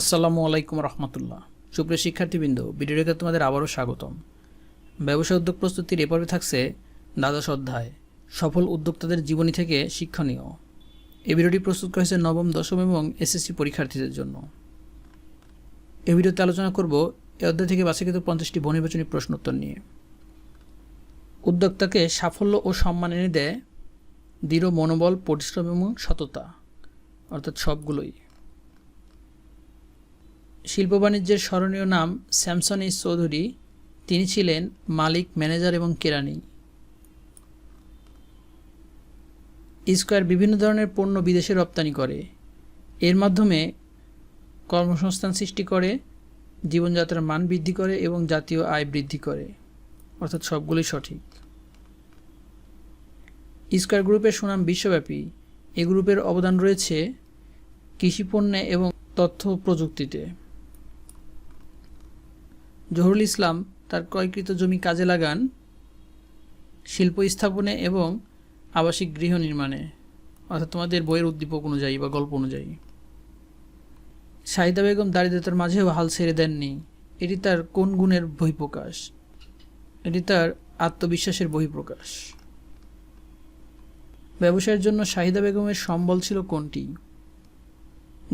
আসসালামু আলাইকুম রহমতুল্লাহ। সুপ্রিয় শিক্ষার্থীবৃন্দ, ভিডিওটিতে তোমাদের আবারও স্বাগতম। ব্যবসা উদ্যোগ প্রস্তুতির এ পর্বে থাকছে দ্বাদশ অধ্যায়, সফল উদ্যোক্তাদের জীবনী থেকে শিক্ষণীয় এই ভিডিওটি প্রস্তুত করা হয়েছে নবম, দশম এবং এসএসসি পরীক্ষার্থীদের জন্য। এই ভিডিওতে আলোচনা করব এ অধ্যায় থেকে বাছাকৃত পঞ্চাশটি বনির্বাচনী প্রশ্ন উত্তর নিয়ে। উদ্যোক্তাকে সাফল্য ও সম্মান এনে দেয় দৃঢ় মনোবল, পরিশ্রম এবং সততা, অর্থাৎ সবগুলোই। শিল্প বাণিজ্যের স্মরণীয় নাম স্যামসন এইচ চৌধুরী। তিনি ছিলেন মালিক, ম্যানেজার এবং কেরানি। স্কোয়ার বিভিন্ন ধরনের পণ্য বিদেশে রপ্তানি করে। এর মাধ্যমে কর্মসংস্থান সৃষ্টি করে, জীবনযাত্রার মান বৃদ্ধি করে এবং জাতীয় আয় বৃদ্ধি করে। অর্থাৎ সবগুলোই সঠিক। স্কোয়ার গ্রুপের সুনাম বিশ্বব্যাপী। এ গ্রুপের অবদান রয়েছে কৃষিপণ্যে এবং তথ্য প্রযুক্তিতে। জহুরুল ইসলাম তার ক্রয়কৃত জমি কাজে লাগান শিল্প স্থাপনে এবং আবাসিক গৃহ নির্মাণে। অর্থাৎ তোমাদের বইয়ের উদ্দীপক অনুযায়ী বা গল্প অনুযায়ী। শাহিদা বেগম দারিদ্রতার মাঝেও হাল ছেড়ে দেননি। এটি তার কোন গুণের বহিঃপ্রকাশ? এটি তার আত্মবিশ্বাসের বহিঃপ্রকাশ। ব্যবসায়ের জন্য শাহিদা বেগমের সম্বল ছিল কোনটি?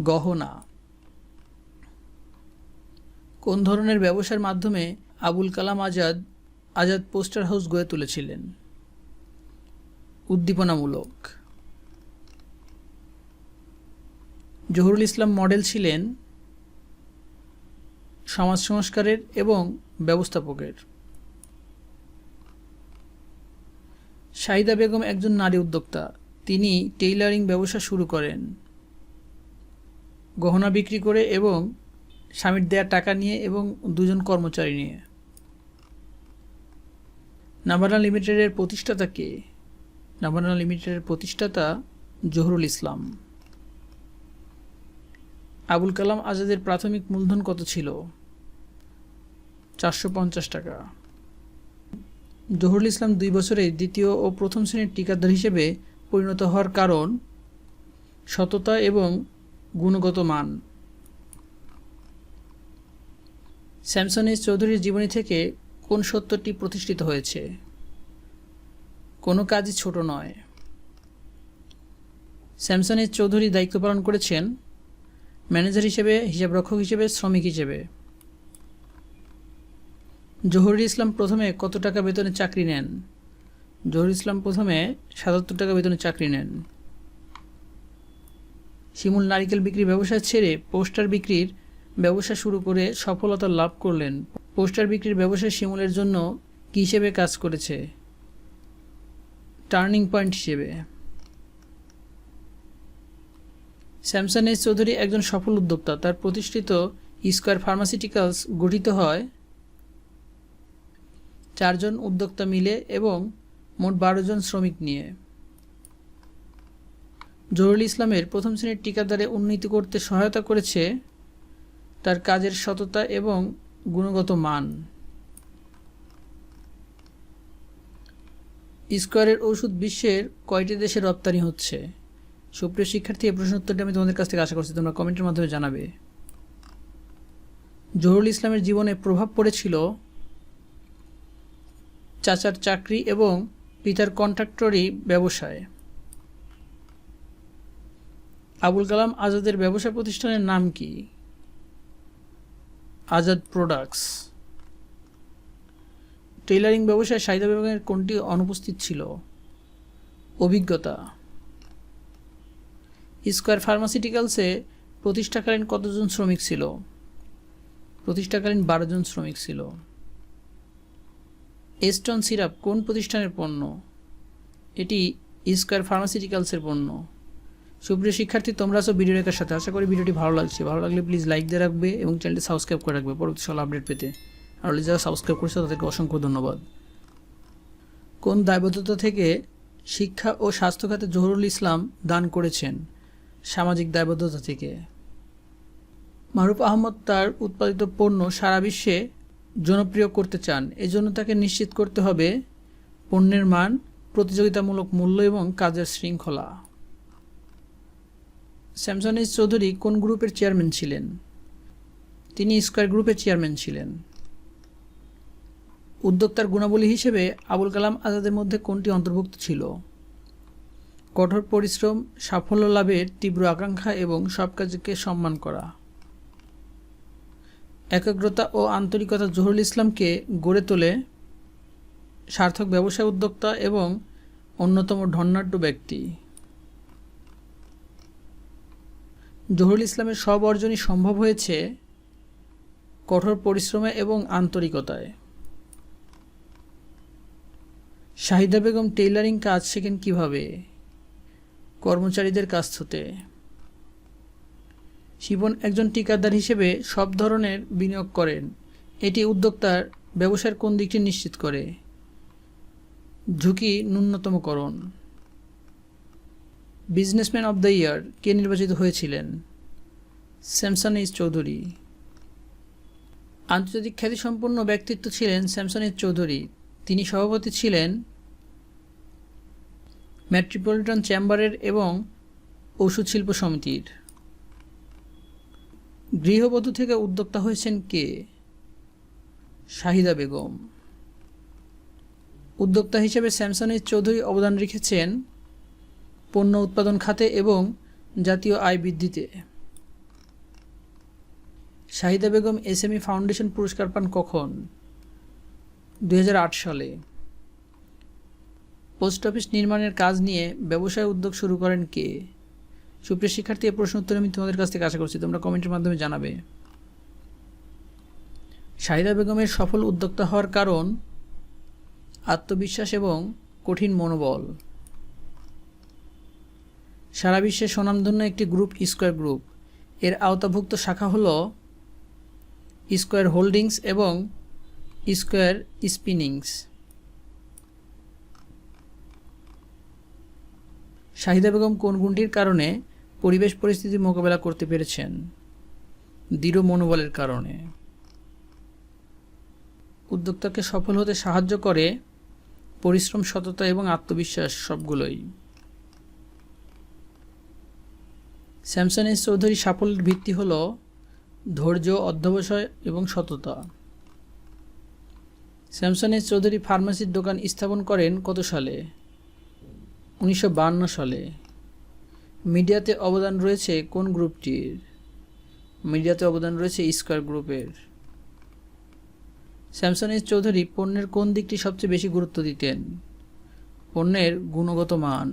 গহনা। কোন ধরনের ব্যবসার মাধ্যমে আবুল কালাম আজাদ আজাদ পোস্টার হাউস গড়ে তুলেছিলেন? উদ্দীপনামূলক। জহুরুল ইসলাম মডেল ছিলেন সমাজ সংস্কারের এবং ব্যবস্থাপকের। শাহিদা বেগম একজন নারী উদ্যোক্তা। তিনি টেইলারিং ব্যবসা শুরু করেন। গহনা বিক্রি করে এবং স্বামীর দেয়া টাকা নিয়ে এবং দুজন কর্মচারী নিয়ে। নাবানা লিমিটেডের প্রতিষ্ঠাতা কে? নাবানা লিমিটেডের প্রতিষ্ঠাতা জহুরুল ইসলাম। আবুল কালাম আজাদের প্রাথমিক মূলধন কত ছিল? চারশো পঞ্চাশ টাকা। জহুরুল ইসলাম দুই বছরে দ্বিতীয় ও প্রথম শ্রেণির টিকাদার হিসেবে পরিণত হওয়ার কারণ সততা এবং গুণগত মান। স্যামসন এস চৌধুরীর জীবনী থেকে কোন সত্যটি প্রতিষ্ঠিত হয়েছে? কোনো কাজই ছোট নয়। স্যামসন এস চৌধুরী দায়িত্ব পালন করেছেন ম্যানেজার হিসেবে, হিসাবরক্ষক হিসেবে, শ্রমিক হিসেবে। জহুরুল ইসলাম প্রথমে কত টাকা বেতনে চাকরি নেন? জহুরুল ইসলাম প্রথমে সাতাত্তর টাকা বেতনে চাকরি নেন। শিমুল নারিকেল বিক্রির ব্যবসা ছেড়ে পোস্টার বিক্রির ব্যবসা শুরু করে সফলতা লাভ করলেন। পোস্টার বিক্রির ব্যবসা শিমুলের জন্য কী হিসেবে কাজ করেছে? টার্নিং পয়েন্ট হিসেবে। স্যামসান এস চৌধুরী একজন সফল উদ্যোক্তা। তার প্রতিষ্ঠিত স্কোয়ার ফার্মাসিউটিক্যালস গঠিত হয় চারজন উদ্যোক্তা মিলে এবং মোট বারো জন শ্রমিক নিয়ে। জহুরুল ইসলামের প্রথম শ্রেণির টিকাদারে উন্নতি করতে সহায়তা করেছে তার কাজের সততা এবং গুণগত মান। স্কোয়ারের ওষুধ বিশ্বের কয়টি দেশে রপ্তানি হচ্ছে? সুপ্রিয় শিক্ষার্থী, এই প্রশ্ন উত্তরটি আমি তোমাদের কাছ থেকে আশা করছি তোমরা কমেন্টের মাধ্যমে জানাবে। জহুরুল ইসলামের জীবনে প্রভাব পড়েছিল চাচার চাকরি এবং পিতার কন্ট্রাক্টরি ব্যবসায়। আবুল কালাম আজাদের ব্যবসা প্রতিষ্ঠানের নাম কি? আজাদ প্রোডাক্টস টেইলারিং ব্যবসায় সাহিদা বিভাগের কোনটি অনুপস্থিত ছিল? অভিজ্ঞতা। স্কোয়ার ফার্মাসিউটিক্যালসে প্রতিষ্ঠাকালীন কতজন শ্রমিক ছিল? প্রতিষ্ঠাকালীন বারো জন শ্রমিক ছিল। এস্টন সিরাপ কোন প্রতিষ্ঠানের পণ্য? এটি স্কোয়ার ফার্মাসিউটিক্যালসের পণ্য। সুপ্রিয় শিক্ষার্থী, তোমরা সব ভিডিও দেখার সাথে। আশা করি ভিডিওটি ভালো লাগছে। ভালো লাগলে প্লিজ লাইক দিয়ে রাখবে এবং চ্যানেলটি সাবস্ক্রাইব করে রাখবে। পরবর্তী সব আপডেট পেতে। আর যারা সাবস্ক্রাইব করেছে, তাদেরকে অসংখ্য ধন্যবাদ। কোন দায়বদ্ধতা থেকে শিক্ষা ও স্বাস্থ্য খাতে জহুরুল ইসলাম দান করেছেন? সামাজিক দায়বদ্ধতা থেকে। মারুফ আহমদ তার উৎপাদিত পণ্য সারা বিশ্বে জনপ্রিয় করতে চান। এজন্য তাকে নিশ্চিত করতে হবে পণ্যের মান, প্রতিযোগিতামূলক মূল্য এবং কাজের শৃঙ্খলা। স্যামসন এস চৌধুরী কোন গ্রুপের চেয়ারম্যান ছিলেন? তিনি স্কয়ার গ্রুপের চেয়ারম্যান ছিলেন। উদ্যোক্তার গুণাবলী হিসেবে আবুল কালাম আজাদের মধ্যে কোনটি অন্তর্ভুক্ত ছিল? কঠোর পরিশ্রম, সাফল্য লাভের তীব্র আকাঙ্ক্ষা এবং সব কাজকে সম্মান করা। একাগ্রতা ও আন্তরিকতা জহুরুল ইসলামকে গড়ে তোলে সার্থক ব্যবসায় উদ্যোক্তা এবং অন্যতম ধন্যাঢ্য ব্যক্তি। জহুরুল ইসলামের সব অর্জনই সম্ভব হয়েছে কঠোর পরিশ্রমে এবং আন্তরিকতায়। শাহিদা বেগম টেইলারিং কাজ শেখেন কীভাবে? কর্মচারীদের কাছ হতে। শিবন একজন টিকাদার হিসেবে সব ধরনের বিনিয়োগ করেন। এটি উদ্যোক্তার ব্যবসার কোন দিকটি নিশ্চিত করে? ঝুঁকি ন্যূনতমকরণ বিজনেসম্যান অব দ্য ইয়ার কে নির্বাচিত হয়েছিলেন? Samson H Chowdhury. আন্তর্জাতিক খ্যাতিসম্পন্ন ব্যক্তিত্ব ছিলেন স্যামসন এইচ চৌধুরী। তিনি সভাপতি ছিলেন মেট্রোপলিটন চেম্বারের এবং ওষুধ শিল্প সমিতির। গৃহবধূ থেকে উদ্যোক্তা হয়েছেন কে? শাহিদা বেগম। উদ্যোক্তা হিসেবে স্যামসনের চৌধুরী অবদান রেখেছেন পণ্য উৎপাদন খাতে এবং জাতীয় আয় বৃদ্ধিতে। শাহিদা বেগম এসএমই ফাউন্ডেশন পুরস্কার পান কখন? দুই হাজার আট সালে। পোস্ট অফিস নির্মাণের কাজ নিয়ে ব্যবসায় উদ্যোগ শুরু করেন কে? সুপ্রিয় শিক্ষার্থী এই প্রশ্ন উত্তর আমি তোমাদের কাছ থেকে আশা করছি তোমরা কমেন্টের মাধ্যমে জানাবে। শাহিদা বেগমের সফল উদ্যোক্তা হওয়ার কারণ আত্মবিশ্বাস এবং কঠিন মনোবল। সারা বিশ্বে স্বনামধন্য একটি গ্রুপ স্কোয়ার গ্রুপ। এর আওতাভুক্ত শাখা হল স্কোয়ার হোল্ডিংস এবং স্কোয়ার স্পিনিংস। শাহিদা বেগম কোন গুণটির কারণে পরিবেশ পরিস্থিতি মোকাবেলা করতে পেরেছেন? দৃঢ় মনোবলের কারণে। উদ্যোক্তাকে সফল হতে সাহায্য করে পরিশ্রম, সততা এবং আত্মবিশ্বাস সবগুলোই। স্যামসন এস চৌধুরী সাফল্যের ভিত্তি হল ধৈর্য, অধ্যবসায় এবং সততা। স্যামসন এস চৌধুরী ফার্মাসির দোকান স্থাপন করেন কত সালে? উনিশশো সালে। মিডিয়াতে অবদান রয়েছে কোন গ্রুপটির? মিডিয়াতে অবদান রয়েছে স্কয়ার গ্রুপের। স্যামসন এস চৌধুরী পণ্যের কোন দিকটি সবচেয়ে বেশি গুরুত্ব দিতেন? পণ্যের গুণগত মান।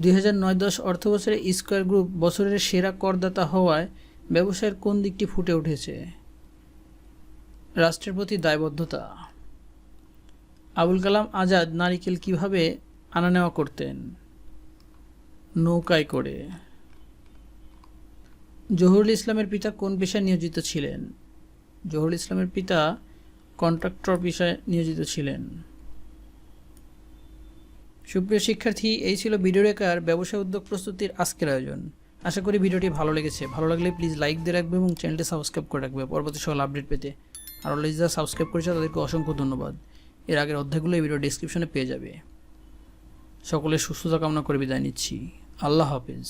দুই হাজার নয় দশ অর্থবছরে স্কয়ার গ্রুপ বছরের সেরা করদাতা হওয়ায় ব্যবসায়ের কোন দিকটি ফুটে উঠেছে? রাষ্ট্রের প্রতি দায়বদ্ধতা। আবুল কালাম আজাদ নারিকেল কীভাবে আনা নেওয়া করতেন? নৌকায় করে। জহুরুল ইসলামের পিতা কোন পেশায় নিয়োজিত ছিলেন? জহুরুল ইসলামের পিতা কন্ট্রাক্টর পেশায় নিয়োজিত ছিলেন। সুপ্রিয় শিক্ষার্থী, এই ছিল ভিডিও রেখার ব্যবসা উদ্যোগ প্রস্তুতির আজকের আয়োজন। আশা করি ভিডিওটি ভালো লেগেছে। ভালো লাগলে প্লিজ লাইক দিয়ে রাখবে এবং চ্যানেলটি সাবস্ক্রাইব করে রাখবে পরবর্তী সকল আপডেট পেতে। আর অলরেডি যারা সাবস্ক্রাইব করেছে, তাদেরকে অসংখ্য ধন্যবাদ। এর আগের অধ্যায়গুলো এই ভিডিও ডিসক্রিপশনে পেয়ে যাবে। সকলের সুস্থতা কামনা করে বিদায় নিচ্ছি। আল্লাহ হাফিজ।